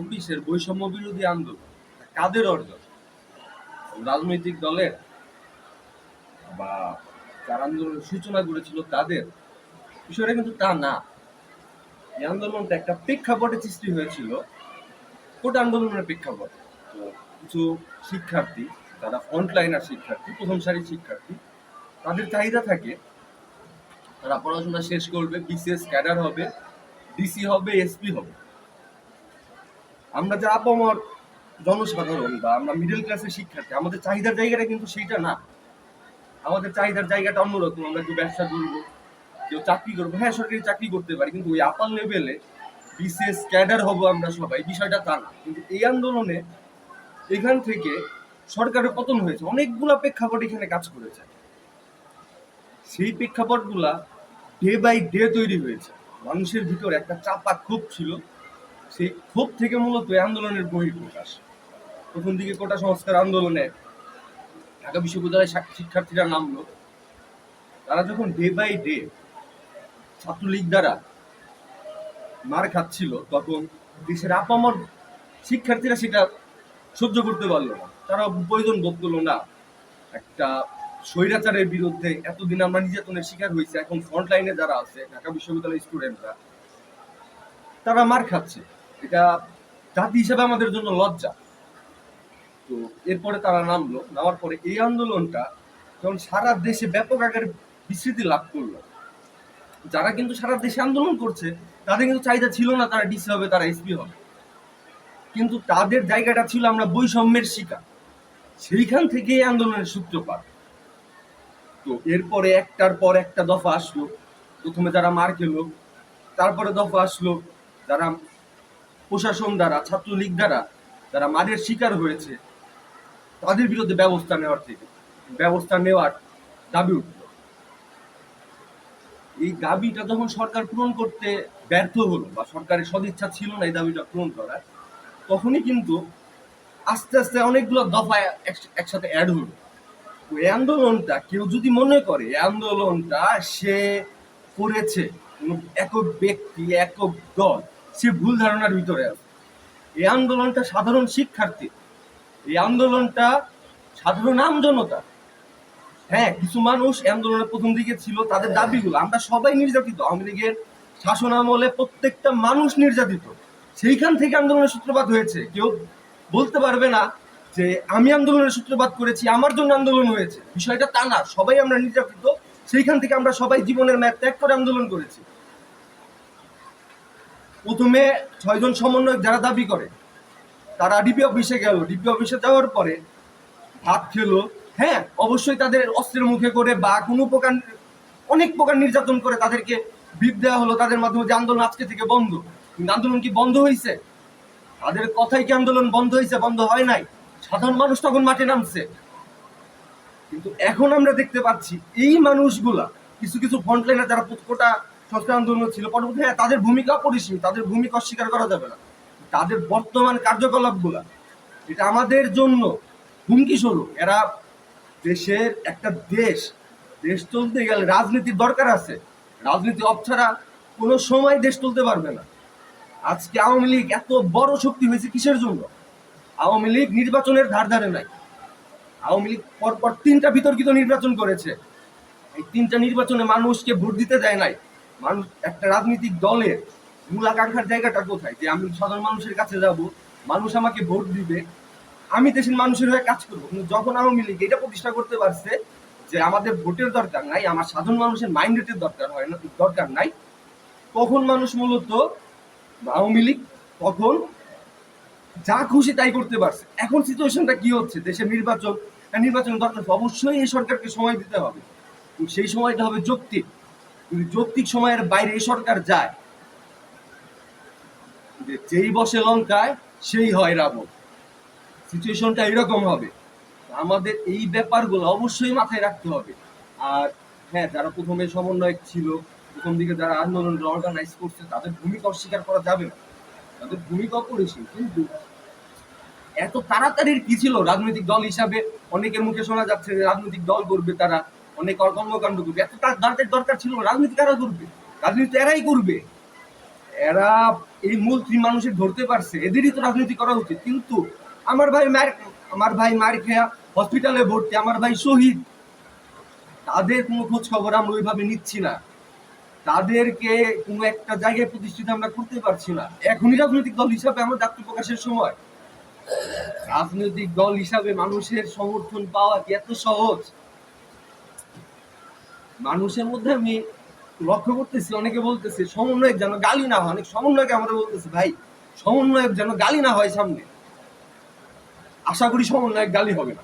চব্বিশের বৈষম্য বিরোধী আন্দোলন কাদের অর্জন? রাজনৈতিক দলের বা যারা আন্দোলনের সূচনা করেছিল তাদের, বিষয়টা কিন্তু তা না। এই আন্দোলনটা একটা প্রেক্ষাপটে সৃষ্টি হয়েছিল, কোটা আন্দোলনের প্রেক্ষাপট। তো কিছু শিক্ষার্থী, যারা ফ্রন্টলাইনার শিক্ষার্থী প্রথম সারির শিক্ষার্থী, তাদের চাহিদা থাকে, তারা পড়াশোনা শেষ করবে, বিসিএস ক্যাডার হবে, ডিসি হবে, এসপি হবে। আমরা যে আপামর জনসাধারণ বা আমরা মিডল ক্লাসের শিক্ষার্থী, আমাদের চাহিদার জায়গাটা কিন্তু সেইটা না। আমাদের চাহিদার জায়গাটা অন্যরকম, আমরা কেউ ব্যবসা করব, কেউ চাকরি করব। হ্যাঁ সরকারি চাকরি করতে পারি, কিন্তু ওই আপার লেভেলে বিশেষ ক্যাডার হব আমরা সবাই, বিষয়টা তা না। কিন্তু এই আন্দোলনে এখান থেকে সরকারের পতন হয়েছে, অনেকগুলো প্রেক্ষাপট এখানে কাজ করেছে। সেই প্রেক্ষাপটগুলা ডে বাই ডে তৈরি হয়েছে। মানুষের ভিতর একটা চাপা ক্ষোভ ছিল সেই ক্ষোভ থেকে মূলত আন্দোলনের বহিঃপ্রকাশ। প্রথম দিকে কোটা সংস্কার আন্দোলনে ঢাকা বিশ্ববিদ্যালয়ের শিক্ষার্থীরা নামলো। তারা যখন ডে বাই ডে ছাত্রলীগ দ্বারা মার খাচ্ছিল, তখন দেশের আপামর শিক্ষার্থীরা সেটা সহ্য করতে পারল না। তারা প্রয়োজন বোধ করল, না, একটা স্বৈরাচারের বিরুদ্ধে এতদিন আমরা নির্যাতনের শিকার হয়েছে, এখন ফ্রন্ট লাইনে যারা আছে, ঢাকা বিশ্ববিদ্যালয়ের স্টুডেন্টরা তারা মার খাচ্ছে। এটা জাতি হিসেবে আমাদের জন্য লজ্জা। তো এরপরে তারা নামলো, নামার পরে এই আন্দোলনটা যখন সারা দেশে ব্যাপক আকারে বিস্তৃতি লাভ করল, যারা কিন্তু সারা দেশে আন্দোলন করছে, তাদের কিন্তু চাহিদা ছিল না তারা ডিসি হবে, তারা এসপি হবে। কিন্তু তাদের জায়গাটা ছিল আমরা বৈষম্যের শিকার। সেইখান থেকে এই আন্দোলনের সূত্রপাত। তো এরপরে একটার পর একটা দফা আসলো। প্রথমে যারা মার খেলো তারপরে দফা আসলো যারা প্রশাসন দ্বারা, ছাত্রলীগ দ্বারা যারা মারের শিকার হয়েছে, তাদের বিরুদ্ধে ব্যবস্থা নেওয়ার থেকে, ব্যবস্থা নেওয়ার দাবি উঠল। এই দাবিটা যখন সরকার পূরণ করতে ব্যর্থ হলো বা সরকারের সদিচ্ছা ছিল না এই দাবিটা পূরণ করার, তখনই কিন্তু আস্তে আস্তে অনেকগুলো দফা এক- একসাথে অ্যাড হলো। এই আন্দোলনটা কেউ যদি মনে করে আন্দোলনটা সে করেছে, কোনো একক ব্যক্তি, একক দল সে ভুল ধারণার ভিতরে আছে। এই আন্দোলনটা সাধারণ শিক্ষার্থী। এই আন্দোলনটা সাধারণ আমজনতা। হ্যাঁ কিছু মানুষ আন্দোলনের প্রথম দিকে ছিল, তাদের দাবিগুলো। আমরা সবাই নির্যাতিত। আওয়ামী লীগের শাসন আমলে প্রত্যেকটা মানুষ নির্যাতিত। সেইখান থেকে আন্দোলনের সূত্রপাত হয়েছে। কেউ বলতে পারবে না যে, আমি আন্দোলনের সূত্রপাত করেছি, আমার জন্য আন্দোলন হয়েছে। বিষয়টা তা না। সবাই আমরা নির্যাতিত। সেইখান থেকে আমরা সবাই জীবনের ম্যাপ ত্যাগ করে আন্দোলন করেছি। প্রথমে ছয়জন সমন্বয়ক যারা দাবি করে, তারা ডিপি অফিসে গেল। ডিপি অফিসে যাওয়ার পরে ভাত খেলো। হ্যাঁ অবশ্যই তাদের অস্ত্রের মুখে করে বা কোনো প্রকার, অনেক প্রকার নির্যাতন করে তাদেরকে বিপ দেওয়া হলো, তাদের মাধ্যমে যে আন্দোলন আজকে থেকে বন্ধ। কিন্তু আন্দোলন কি বন্ধ হয়েছে তাদের কথাই কি আন্দোলন বন্ধ হয়েছে বন্ধ হয় নাই? সাধারণ মানুষ তখন মাঠে নামছে। কিন্তু এখন আমরা দেখতে পাচ্ছি, এই মানুষগুলা, কিছু কিছু ফ্রন্টলাইনার যারা কোটা সংস্কার আন্দোলন ছিল। পরবর্তী হ্যাঁ তাদের ভূমিকা অপরিসীম তাদের ভূমিকা অস্বীকার করা যাবে না। তাদের বর্তমান কার্যকলাপগুলা, এটা আমাদের জন্য হুমকি স্বরূপ। এরা দেশের একটা দেশ দেশ চলতে গেলে রাজনীতির দরকার আছে। রাজনীতি অফ ছাড়া কোনো সময় দেশ চলতে পারবে না। আজকে আওয়ামী লীগ এত বড় শক্তি হয়েছে কিসের জন্য? আওয়ামী লীগ নির্বাচনের ধার ধারে নাই। আওয়ামী লীগ পরপর তিনটা বিতর্কিত নির্বাচন করেছে। এই তিনটা নির্বাচনে মানুষকে ভোট দিতে দেয় নাই। মানুষ, একটা রাজনৈতিক দলের মূল আকাঙ্ক্ষার জায়গাটা কোথায়? যে আমি সাধারণ মানুষের কাছে যাব, মানুষ আমাকে ভোট দিবে, আমি দেশের মানুষের হয়ে কাজ করব। কিন্তু যখন আওয়ামী লীগ এটা প্রতিষ্ঠা করতে পারছে যে আমাদের ভোটের দরকার নাই, আমার সাধারণ মানুষের মাইন্ডেটের দরকার হয় না, দরকার নাই, তখন মানুষ মূলত আওয়ামী লীগ তখন যা খুশি তাই করতে পারছে। এখন সিচুয়েশনটা কি হচ্ছে? দেশের নির্বাচন আর নির্বাচন দরকার অবশ্যই এই সরকারকে সময় দিতে হবে। সেই সময়টা হবে যৌক্তিক। যৌক্তিক সময়ের বাইরে সরকার যায়, যে যেই বসে লঙ্কায়, সেই হয় রাবণ। সিচুয়েশনটা এরকম হবে। আমাদের এই ব্যাপারগুলো অবশ্যই মাথায় রাখতে হবে। আর হ্যাঁ যারা প্রথমে সমন্বয়ক ছিল, প্রথম দিকে যারা আন্দোলন অর্গানাইজ করছে, তাদের ভূমিকা অস্বীকার করা যাবে না। তাদের ভূমিকা অপরিসীম। কিন্তু এত তাড়াতাড়ির কি ছিল? রাজনৈতিক দল হিসাবে অনেকের মুখে শোনা যাচ্ছে যে রাজনৈতিক দল করবে তারা। অনেক কর্মকাণ্ড করবে এত তার- তাদের দরকার ছিল, রাজনীতি কারা করবে? রাজনীতি এরাই করবে। এরা এই মূল তিন মানুষের ধরতে পারছে। এদেরই তো রাজনীতি করা উচিত। কিন্তু আমার ভাই মার আমার ভাই মার খেয়া হসপিটালে ভর্তি, আমার ভাই শহীদ। তাদের কোনো খোঁজ খবর আমরা ওইভাবে নিচ্ছি না। তাদেরকে কোনো একটা জায়গায় প্রতিষ্ঠিত আমরা করতে পারছি না। এখনই রাজনৈতিক দল হিসাবে আমার জাতীয় প্রকাশের সময়। রাজনৈতিক দল হিসাবে মানুষের সমর্থন পাওয়া এত সহজ? মানুষের মধ্যে আমি লক্ষ্য করতেছি, অনেকে বলতেছে, সমন্বয়ক যেন গালি না হয়। অনেক সমন্বয়কে আমরা বলতেছি, ভাই, সমন্বয়ক যেন গালি না হয় সামনে। আশা করি সমন্বয়ক গালি হবে না।